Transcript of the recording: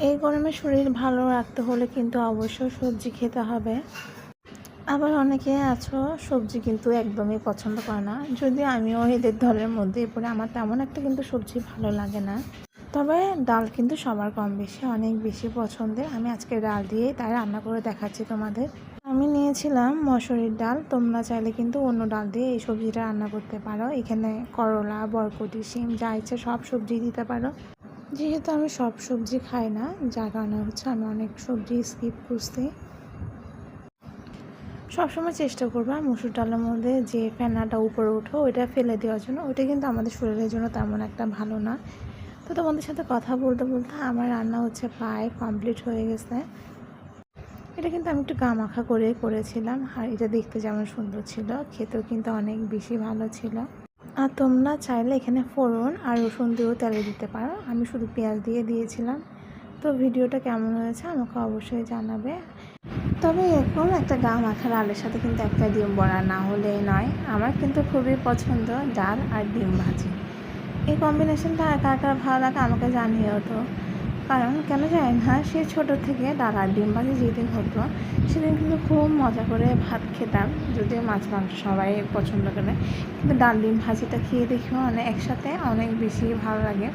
এই গরমে শরীর ভালো রাখতে হলে কিন্তু অবশ্যই সবজি খেতে হবে। আবার অনেকে আছো, সবজি কিন্তু একদমই পছন্দ করে না। যদি আমিও এদের দলের মধ্যে পড়ে আমার তেমন একটা কিন্তু সবজি ভালো লাগে না। তবে ডাল কিন্তু সবার কম বেশি, অনেক বেশি পছন্দের। আমি আজকে ডাল দিয়ে তাই রান্না করে দেখাচ্ছি তোমাদের। আমি নিয়েছিলাম মসুরির ডাল, তোমরা চাইলে কিন্তু অন্য ডাল দিয়ে এই সবজিটা রান্না করতে পারো। এখানে করলা, বরকটি, শিম, যা ইচ্ছে সব সবজি দিতে পারো। যেহেতু আমি সব সবজি খাই না, যার কারণে হচ্ছে আমি অনেক সবজি স্কিপ করছি। সবসময় চেষ্টা করবা মুসুর ডালের মধ্যে যে ফেনাটা উপরে উঠো ওইটা ফেলে দেওয়ার জন্য। ওইটা কিন্তু আমাদের শরীরের জন্য তেমন একটা ভালো না। তো তোমাদের সাথে কথা বলতে বলতে আমার রান্না হচ্ছে প্রায় কমপ্লিট হয়ে গেছে। এটা কিন্তু আমি একটু গামাখা করে করেছিলাম, আর এটা দেখতে যেমন সুন্দর ছিল, খেতেও কিন্তু অনেক বেশি ভালো ছিল। আর তোমরা চাইলে এখানে ফোড়ন আর রসুন দিয়েও তেলে দিতে পারো। আমি শুধু পেঁয়াজ দিয়ে দিয়েছিলাম। তো ভিডিওটা কেমন হয়েছে আমাকে অবশ্যই জানাবে। তবে এরকম একটা গা মাখার আলুর সাথে কিন্তু একটা ডিম বড়া না হলেই নয়। আমার কিন্তু খুবই পছন্দ ডাল আর ডিম ভাজি। এই কম্বিনেশনটা একা একা ভালো লাগে আমাকে জানিয়ে তো। কারণ কেন জানি না, সে ছোটো থেকে ডাল ডিম ভাজি যেদিন হতো সেদিন কিন্তু খুব মজা করে ভাত খেতাম, যদিও মাছ মাংস সবাই পছন্দ করে। কিন্তু ডাল ডিম ভাজিটা খেয়ে দেখিও মানে একসাথে অনেক বেশি ভালো লাগে।